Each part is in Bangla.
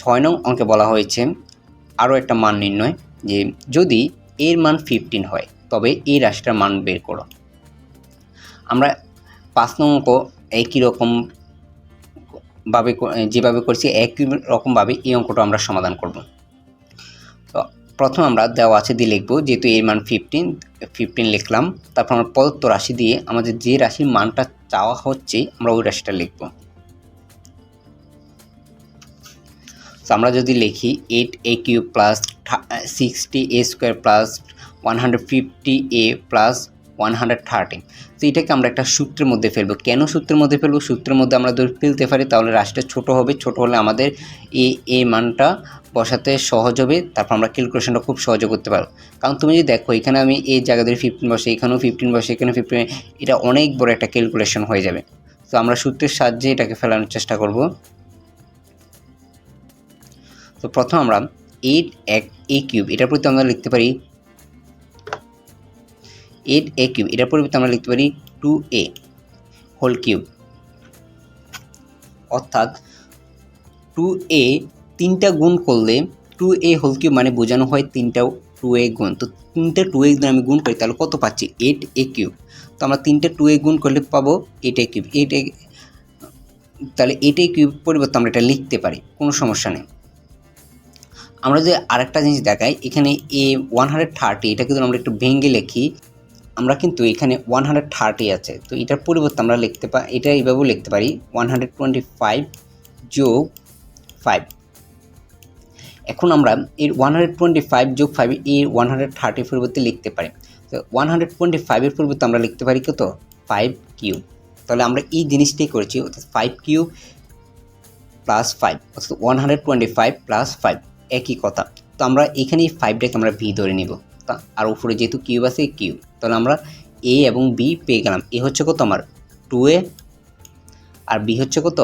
ছয় নং অঙ্কে বলা হয়েছে, আরও একটা মান নির্ণয়, যে যদি এর মান ফিফটিন হয়, তবে এই রাশিটার মান বের করো। আমরা পাঁচ নং অঙ্ক একই রকম ভাবে যেভাবে করছি, একই রকমভাবে এই অঙ্কটা আমরা সমাধান করব। তো প্রথম আমরা দেওয়া আছে দিয়ে লিখব, যেহেতু এর মান ফিফটিন ফিফটিন লিখলাম, তারপর আমরা প্রদত্ত রাশি দিয়ে আমাদের যে রাশির মানটা চাওয়া হচ্ছে, আমরা ওই রাশিটা লিখব। তো আমরা যদি লিখি eight a cube plus sixty a square plus one hundred fifty a plus one hundred thirty তো এটাকে আমরা একটা সূত্রের মধ্যে ফেলব। কেন সূত্রের মধ্যে ফেলব? সূত্রের মধ্যে আমরা যদি ফেলতে পারি, তাহলে রাশিটা ছোট হবে। ছোট হলে আমাদের এই এই মানটা বসাতে সহজ হবে। তারপর আমরা ক্যালকুলেশনটা খুব সহজে করতে পারব। কারণ তুমি যদি দেখো, এখানে আমি এই জায়গা ধরে ফিফটিন বসে, এখানেও ফিফটিন বসে এখানে ফিফটিন এটা অনেক বড় একটা ক্যালকুলেশন হয়ে যাবে। তো আমরা সূত্রের সাহায্যে এটাকে ফেলানোর চেষ্টা করব। তো প্রথম আমরা এইট এক এ কিউব এটার প্রতি আমরা লিখতে পারি এইট এ কিউব এটার পরিবর্তে আমরা লিখতে পারি টু এ হোল কিউব অর্থাৎ টু এ তিনটা গুণ করলে টু এ হোল কিউব মানে বোঝানো হয় তিনটা টু এ গুণ। তো তিনটা টু এ যদি আমি গুণ করি, তাহলে কত পাচ্ছি? এইট এ কিউব তো আমরা তিনটা টু এ গুণ করলে পাবো eight a cube eight a তাহলে এইট এ কিউব পরিবর্তে আমরা এটা লিখতে পারি, কোনো সমস্যা নেই। আমরা যদি আরেকটা জিনিস দেখাই, এখানে এ ওয়ান হান্ড্রেড থার্টি এটা কিন্তু আমরা একটু ভেঙে লিখি, আমরা কিন্তু এখানে ওয়ান হান্ড্রেড থার্টি আছে। তো এটার পরিবর্তে আমরা লিখতে পারি এটা এইভাবেও লিখতে পারি ওয়ান হান্ড্রেড টোয়েন্টি ফাইভ যোগ ফাইভ এখন আমরা এর ওয়ান হান্ড্রেড টোয়েন্টি ফাইভ যোগ ফাইভ এর ওয়ান হান্ড্রেড থার্টির পরিবর্তে লিখতে পারি। তো ওয়ান হান্ড্রেড টোয়েন্টি ফাইভের পরিবর্তে আমরা লিখতে পারি কত? ফাইভ কিউব তাহলে আমরা এই জিনিসটাই করেছি, অর্থাৎ ফাইভ কিউব প্লাস ফাইভ অর্থাৎ one hundred twenty five plus five একই কথা। তো আমরা এখানে এই ফাইভটাকে আমরা ভি ধরে নিব। তা আর উপরে যেহেতু কিউব আছে কিউব তাহলে আমরা এ এবং বি পেয়ে গেলাম। এ হচ্ছে কত আমার? টু এ আর বি হচ্ছে কত?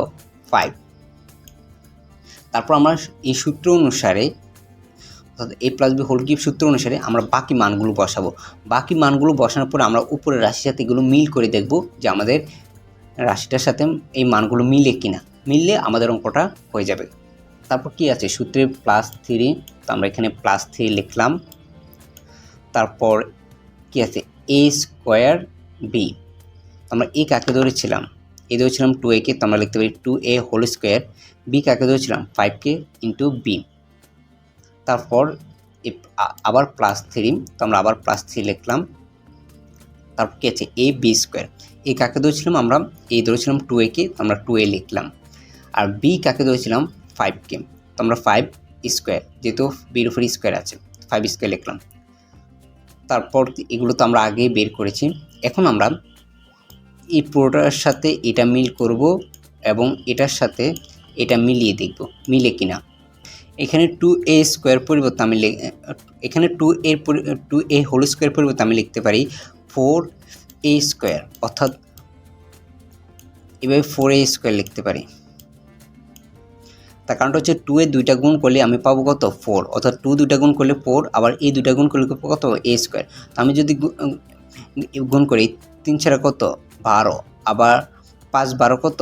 ফাইভ তারপর আমরা এই সূত্র অনুসারে, অর্থাৎ a plus b whole cube সূত্র অনুসারে আমরা বাকি মানগুলো বসাবো। বাকি মানগুলো বসানোর পরে আমরা উপরের রাশির সাথে এগুলো মিল করে দেখব যে আমাদের রাশিটার সাথে এই মানগুলো মিলে কিনা। মিললে আমাদের অঙ্কটা হয়ে যাবে। তারপর কি আছে? সূত্রে প্লাস থ্রি তো আমরা এখানে প্লাস থ্রি লিখলাম। তারপর কি আছে? এ স্কোয়ার বি আমরা এ কাকে ধরেছিলাম? এ ধরেছিলাম টু একে তো আমরা লিখতে পারি two a whole square b কাকে ধরেছিলাম? ফাইভ কে ইন্টু বি তারপর এ- আবার প্লাস থ্রি তো আমরা আবার প্লাস থ্রি লিখলাম। তারপর কি আছে? এ বি স্কোয়ার এ কাকে ধরেছিলাম আমরা? এ ধরেছিলাম টু একে তো আমরা টু এ লিখলাম। আর বি কাকে ধরেছিলাম? ফাইভ কে তো আমরা ফাইভ স্কোয়ার যেহেতু বির উপর স্কোয়ার আছে ফাইভ স্কোয়ার লিখলাম। তারপর এগুলো তো আমরা আগেই বের করেছি। এখন আমরা এই পুরোটার সাথে এটা মিল করব এবং এটার সাথে এটা মিলিয়ে দেখব, মিলে কিনা। এখানে টু এ স্কোয়ার পরিবর্তে আমি এখানে টু এর টু এ হোল স্কোয়ার পরিবর্তে আমি লিখতে পারি ফোর এ স্কোয়ার অর্থাৎ এভাবে ফোর এ স্কোয়ার লিখতে পারি। তার কারণটা হচ্ছে টু এ দুইটা গুণ করলে আমি পাবো কত? ফোর অর্থাৎ টু দুইটা গুণ করলে ফোর আবার এই দুইটা গুণ করলে কত? এ স্কোয়ার তো আমি যদি গুণ করি, তিন ছাড়া কত? বারো। আবার পাঁচ বারো কত?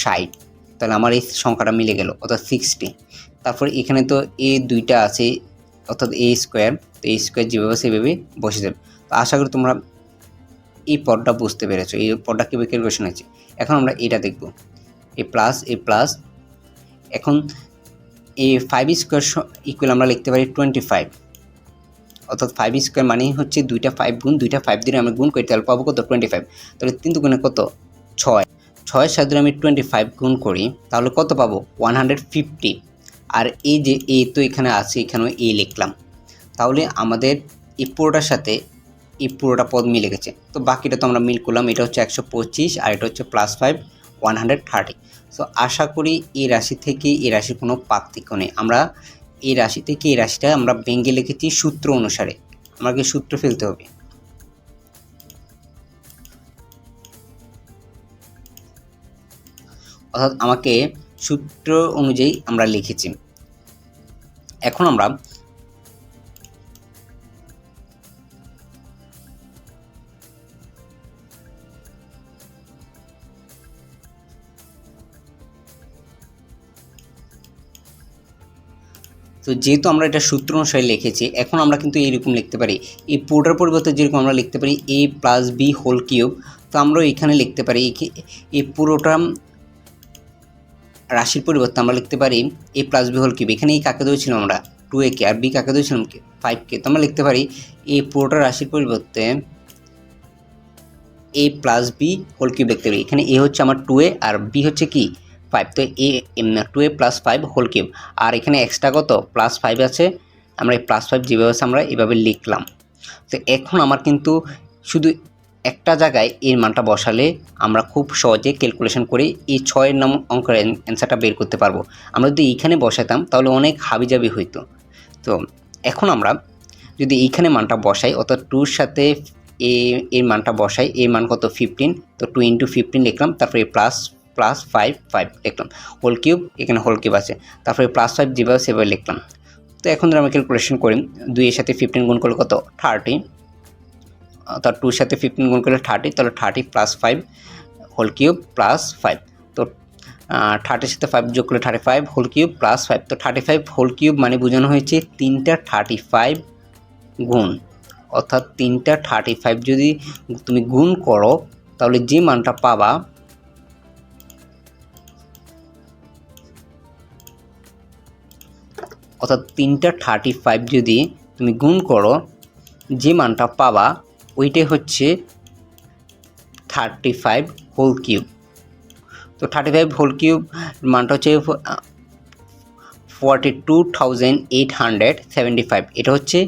ষাট। তাহলে আমার এই সংখ্যাটা মিলে গেল, অর্থাৎ সিক্সটি তারপর এখানে তো এ দুইটা আছে, অর্থাৎ এ স্কোয়ার তো এই স্কোয়ার যেভাবে সেভাবে বসে যাবে। তো আশা করি তোমরা এই পদটা বুঝতে পেরেছ। এই পদটা কীভাবে ক্যালকুলেশন হয়েছে? এখন আমরা এটা দেখব। এ প্লাস এ প্লাস এখন এই ফাইভ স্কোয়ার ইকুয়াল আমরা লিখতে পারি টোয়েন্টি ফাইভ অর্থাৎ ফাইভ স্কোয়ার মানেই হচ্ছে দুইটা ফাইভ গুণ দুইটা ফাইভ দিয়ে আমরা গুণ করি, তাহলে পাবো কত? টোয়েন্টি ফাইভ তাহলে তিন দুগুণে কত? ছয়। ছয়ের সাথে আমি টোয়েন্টি ফাইভ গুণ করি, তাহলে কত পাবো? ওয়ান হান্ড্রেড ফিফটি আর এই যে এ তো এখানে আছে, এখানেও এ লিখলাম। তাহলে আমাদের এই পুরোটার সাথে এই পুরোটা পদ মিলে গেছে। তো বাকিটা তো আমরা মিল করলাম, এটা হচ্ছে একশো পঁচিশ আর এটা হচ্ছে plus five one hundred thirty so আশা করি এই রাশি থেকে এই রাশির কোনো পার্থক্য নেই। আমরা এই রাশি থেকে এই রাশিটা আমরা ভেঙে লিখেছি সূত্র অনুসারে। আমাকে সূত্র ফেলতে হবে? অর্থাৎ আমাকে সূত্র অনুযায়ী আমরা লিখেছি। এখন আমরা তো যেহেতু আমরা এটা সূত্র অনুসারে লিখেছি, এখন আমরা কিন্তু এইরকম লিখতে পারি। এই পুরোটার পরিবর্তে যেরকম আমরা লিখতে পারি a plus b whole cube তো আমরা এখানে লিখতে পারি। এই পুরোটা রাশির পরিবর্তে আমরা লিখতে পারি a plus b whole cube এখানে এই কাকে ধরেছিলাম আমরা? টু এ কে, আর বি কাকে ধরেছিলাম ফাইভ কে। তো আমরা লিখতে পারি এ পুরোটা রাশির পরিবর্তে a plus b whole cube লিখতে পারি। এখানে এ হচ্ছে আমার টু এ আর বি হচ্ছে কি? ফাইভ তো a two a plus five whole cube আর এখানে এক্সট্রা কত? প্লাস ফাইভ আছে। আমরা এই প্লাস ফাইভ যেভাবে আমরা এভাবে লিখলাম। তো এখন আমার কিন্তু শুধু একটা জায়গায় এর মানটা বসালে আমরা খুব সহজে ক্যালকুলেশন করে এই ছয়ের নাম অঙ্কের অ্যান্সারটা বের করতে পারব। আমরা যদি এইখানে বসাতাম, তাহলে অনেক হাবিজাবি হইতো। তো এখন আমরা যদি এইখানে মানটা বসাই, অর্থাৎ টুর সাথে এ, এর মানটা বসাই, এর মান কত? ফিফটিন তো টু ইন্টু ফিফটিন লিখলাম, তারপরে প্লাস প্লাস ফাইভ ফাইভ লিখলাম হোল কিউব এখানে হোল কিউব আছে। তারপরে প্লাস ফাইভ যেভাবে সেভাবে লিখলাম। তো এখন ধর আমরা ক্যালকুলেশন করি। দুইয়ের সাথে ফিফটিন গুণ করলে কত? থার্টি তার টুর সাথে ফিফটিন গুণ করলে থার্টি তাহলে thirty plus five whole cube plus five তো থার্টির সাথে ফাইভ যোগ করলে thirty five whole cube plus five তো থার্টি ফাইভ হোল কিউব মানে বোঝানো হয়েছে তিনটা থার্টি ফাইভ গুণ। অর্থাৎ তিনটা থার্টি ফাইভ যদি তুমি গুণ করো, তাহলে যে মানটা পাবা অর্থাৎ তিনটা থার্টি ফাইভ যদি তুমি গুণ করো, যে মানটা পাবা, ওইটাই হচ্ছে থার্টি ফাইভ হোল কিউব তো থার্টি ফাইভ হোল কিউব মানটা হচ্ছে forty two thousand eight hundred seventy five এটা হচ্ছে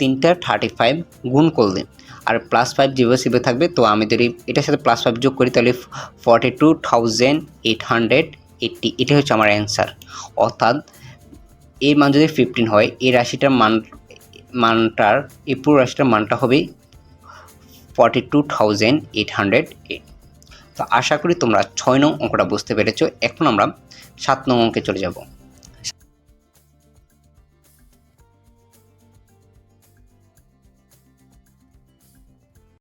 তিনটা থার্টি ফাইভ গুণ করলে। আর প্লাস ফাইভ যেভাবে সেভাবে থাকবে, তো আমি যদি এটার সাথে প্লাস ফাইভ যোগ করি, তাহলে forty two thousand eight hundred eighty এটাই হচ্ছে আমার অ্যান্সার অর্থাৎ এর মান যদি ফিফটিন হয়, এই রাশিটার মান, মানটার, এই পুরো রাশিটার মানটা হবে forty two thousand eight hundred eight তো আশা করি তোমরা ছয় নং অঙ্কটা বুঝতে পেরেছ। এখন আমরা সাত নং অঙ্কে চলে যাব।